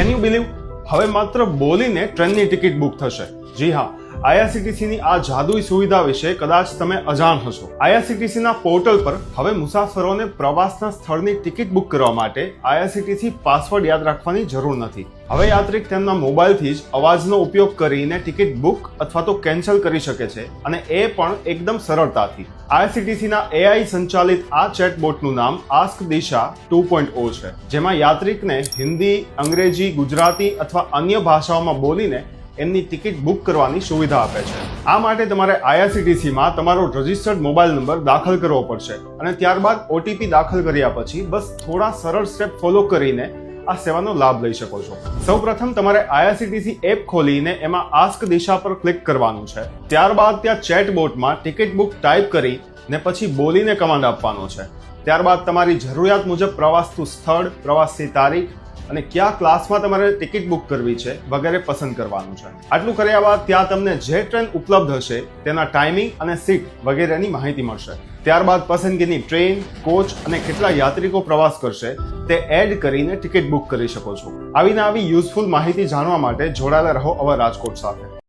Can you believe હવે માત્ર બોલીને ટ્રેનની ટિકિટ બુક થશે. જી હા. IRCTC ની આ જાદુઈ સુવિધા વિશે કદાચ તમે અજાણ હશો. આઈઆરસીટીસીના પોર્ટલ પર હવે મુસાફરોને પ્રવાસના સ્થળની ટિકિટ બુક કરવા માટે આઈઆરસીટીસી પાસવર્ડ યાદ રાખવાની જરૂર નથી. હવે યાત્રિક તેમના મોબાઈલથી જ અવાજનો ઉપયોગ કરીને ટિકિટ બુક અથવા તો કેન્સલ કરી શકે છે અને એ પણ એકદમ સરળતાથી. આઈસીટીસીના એઆઈ સંચાલિત આ ચેટબોટનું નામ ask Disha two point O છે, જેમાં યાત્રિકને હિન્દી, અંગ્રેજી, ગુજરાતી અથવા અન્ય ભાષાઓમાં બોલીને એમની ટિકિટ બુક કરવાની સુવિધા આપે છે. આ માટે તમારે આઈઆરસીટીસીમાં તમારો રજિસ્ટર્ડ મોબાઈલ નંબર દાખલ કરવો પડશે અને ત્યારબાદ ઓટીપી દાખલ કર્યા પછી બસ થોડા સરળ સ્ટેપ ફોલો કરીને આ સેવાનો લાભ લઈ શકો છો. સૌપ્રથમ તમારે આઈઆરસીટીસી એપ ખોલીને એમાં આસ્ક દિશા પર ક્લિક કરવાનું છે. ત્યારબાદ ત્યાં ચેટ બોટમાં ટિકિટ બુક ટાઈપ કરી ને પછી બોલીને કમાન્ડ આપવાનો છે. ત્યારબાદ તમારી જરૂરિયાત મુજબ પ્રવાસનું સ્થળ, પ્રવાસની તારીખ અને કયા ક્લાસમાં તમારે ટિકિટ બુક કરવી છે, વગેરે પસંદ કરવાનું છે. આટલું કર્યા બાદ ત્યાં તમને જે ટ્રેન ઉપલબ્ધ હશે, તેના ટાઈમિંગ અને સીટ વગેરેની માહિતી મળશે. ત્યારબાદ પસંદગીની ટ્રેન, કોચ અને કેટલા યાત્રિકો પ્રવાસ કરશે, તે એડ કરીને ટિકિટ બુક કરી શકો છો. આવીને આવી યુઝફુલ માહિતી જાણવા માટે જોડાયેલા રહો અવર રાજકોટ સાથે.